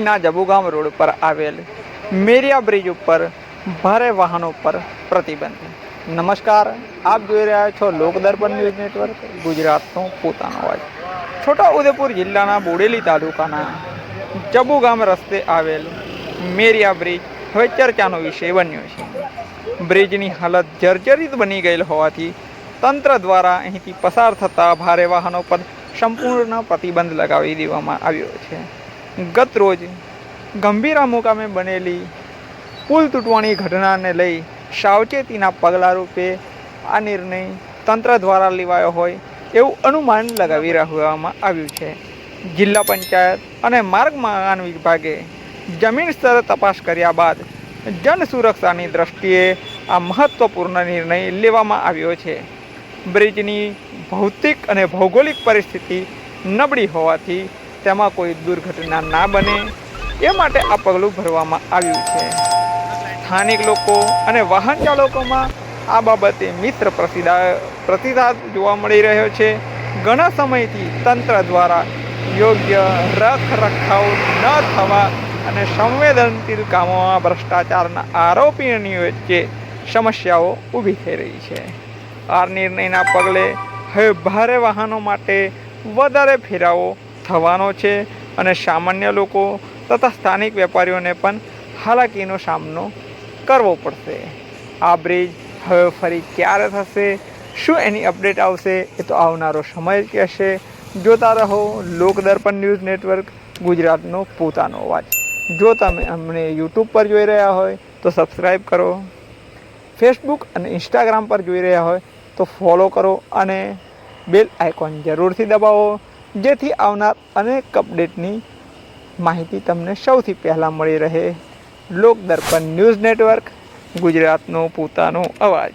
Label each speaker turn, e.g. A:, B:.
A: બોડેલીના Jabugam road પર આવેલ મેરિયા bridge ઉપર ભારે વાહનો પર પ્રતિબંધ. નમસ્કાર, આપ જોઈ રહ્યા છો લોકદર્પણ ન્યૂઝ નેટવર્ક, ગુજરાતનો પોતાનો અવાજ. છોટા ઉદેપુર જિલ્લાના બોડેલી તાલુકાના જબુગામ રસ્તે આવેલ મેરિયા બ્રિજ હવે ચર્ચાનો વિષય બન્યો છે. બ્રિજની હાલત જર્જરિત બની ગયેલ હોવાથી તંત્ર દ્વારા અહીંથી પસાર થતા ભારે વાહનો પર સંપૂર્ણ પ્રતિબંધ લગાવી દેવામાં આવ્યો છે. ગત રોજ ગંભીરા મુકામે બનેલી પુલ તૂટવાની ઘટનાને લઈ સાવચેતીના પગલાં રૂપે આ નિર્ણય તંત્ર દ્વારા લેવાયો હોય એવું અનુમાન લગાવી રહેવામાં આવ્યું છે. જિલ્લા પંચાયત અને માર્ગ મકાન વિભાગે જમીન સ્તરે તપાસ કર્યા બાદ જન સુરક્ષાની દ્રષ્ટિએ આ મહત્વપૂર્ણ નિર્ણય લેવામાં આવ્યો છે. બ્રિજની ભૌતિક અને ભૌગોલિક પરિસ્થિતિ નબળી હોવાથી તેમાં કોઈ દુર્ઘટના ના બને એ માટે આ પગલું ભરવામાં આવ્યું છે. સ્થાનિક લોકો અને વાહન ચાલકોમાં આ બાબતે મિત્ર પ્રતિદા, પ્રતિસાદ જોવા મળી રહ્યો છે. ઘણા સમયથી તંત્ર દ્વારા યોગ્ય રખ રખાવ ન થવા અને સંવેદનશીલ કામોમાં ભ્રષ્ટાચારના આરોપીઓની વચ્ચે સમસ્યાઓ ઊભી થઈ રહી છે. આ નિર્ણયના પગલે હવે ભારે વાહનો માટે વધારે ફેરાવો થવાનો છે અને સામાન્ય લોકો તથા સ્થાનિક વેપારીઓને પણ હાલાકીનો સામનો કરવો પડશે. આ બ્રિજ હવે ફરી ક્યારે થશે? શું એની અપડેટ આવશે? એ તો આવનારો સમય કહેશે. જોતા રહો લોકદર્પણ ન્યૂઝ નેટવર્ક, ગુજરાતનો પોતાનો અવાજ. જો તમે અમને યુટ્યુબ પર જોઈ રહ્યા હોય, તો સબસ્ક્રાઈબ કરો. ફેસબુક અને ઇન્સ્ટાગ્રામ પર જોઈ રહ્યા હોય, તો ફોલો કરો અને બેલ આઇકોન જરૂરથી દબાવો. જેથી આવનાર અનેક અપડેટની માહિતી તમને સૌથી પહેલાં મળી રહે. લોકદર્પણ ન્યૂઝ નેટવર્ક, ગુજરાતનો પોતાનો અવાજ.